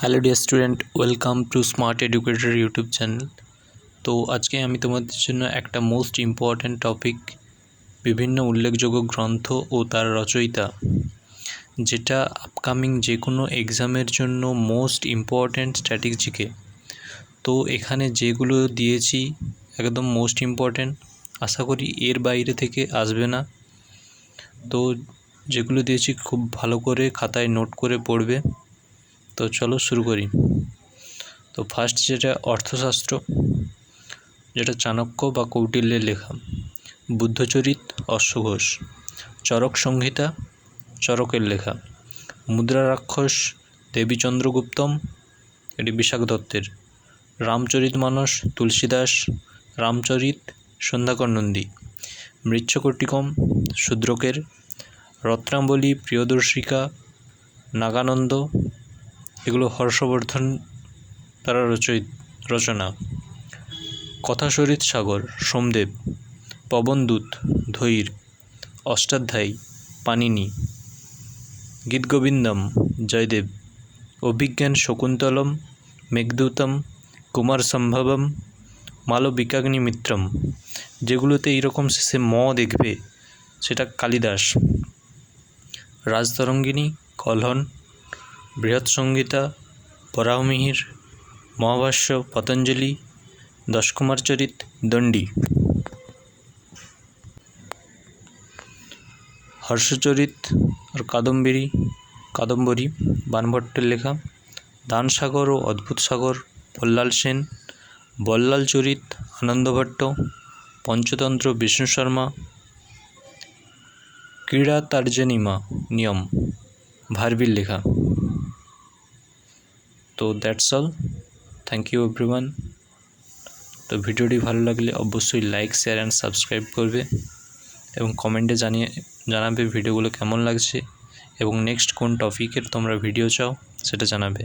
Hello dear student welcome to smart educator YouTube channel তো আজকে আমি তোমাদের জন্য একটা মোস্ট ইম্পর্ট্যান্ট টপিক বিভিন্ন উল্লেখযোগ্য গ্রন্থ ও তার রচয়িতা, যেটা আপকামিং যে কোনো এক্সামের জন্য মোস্ট ইম্পর্ট্যান্ট স্ট্র্যাটেজিকে তো এখানে যেগুলো দিয়েছি একদম মোস্ট ইম্পর্ট্যান্ট আশা করি এর বাইরে থেকে আসবে না। তো যেগুলো দিয়েছি খুব ভালো করে খাতায় নোট করে পড়বে। তো চলো শুরু করি। তো ফার্স্ট যেটা অর্থশাস্ত্র, যেটা চাণক্য বা কৌটিল্যের লেখা, বুদ্ধচরিত অশ্বঘোষ, চরক সংহিতা, চরকের লেখা, মুদ্রা রাক্ষস দেবী চন্দ্রগুপ্তম এটি বিশাখ দত্তের, রামচরিত মানস, তুলসীদাস, রামচরিত, সন্ধ্যাকর নন্দী মৃচ্ছকটিকম শূদ্রকের রত্নাবলী প্রিয়দর্শিকা, নাগানন্দ এগুলো হর্ষবর্ধন দ্বারা রচয়িত রচনা। কথাশরিত সাগর, সোমদেব, পবনদূত, ধৈর, অষ্টাধ্যায়ী পানিনি গীতগোবিন্দম, জয়দেব, অভিজ্ঞান শকুন্তলম, মেঘদূতম, কুমার সম্ভবম, মালবিকাগ্নি মিত্রম। যেগুলোতে এইরকম শেষে ম দেখবে, সেটা কালিদাস। রাজতরঙ্গিনী, কলহন বৃহৎ সংহিতা বরাহমিহির মহাভাষ্য, পতঞ্জলি, দশকুমার চরিত, দণ্ডী। হর্ষচরিত আর কাদম্বরী কাদম্বরী, বানভট্টের লেখা, দানসাগর ও অদ্ভুত সাগর, বল্লাল সেন, বল্লাল চরিত, আনন্দভট্ট, পঞ্চতন্ত্র বিষ্ণু শর্মা, ক্রীড়া তার্জনিমা নিয়ম, ভারবির লেখা। তো that's all thank you everyone তো ভিডিওটি ভালো লাগলে অবশ্যই লাইক শেয়ার অ্যান্ড সাবস্ক্রাইব করবে এবং কমেন্টে জানিয়ে, জানাবে ভিডিওগুলো কেমন লাগছে এবং নেক্সট কোন টপিকের তোমরা ভিডিও চাও সেটা জানাবে।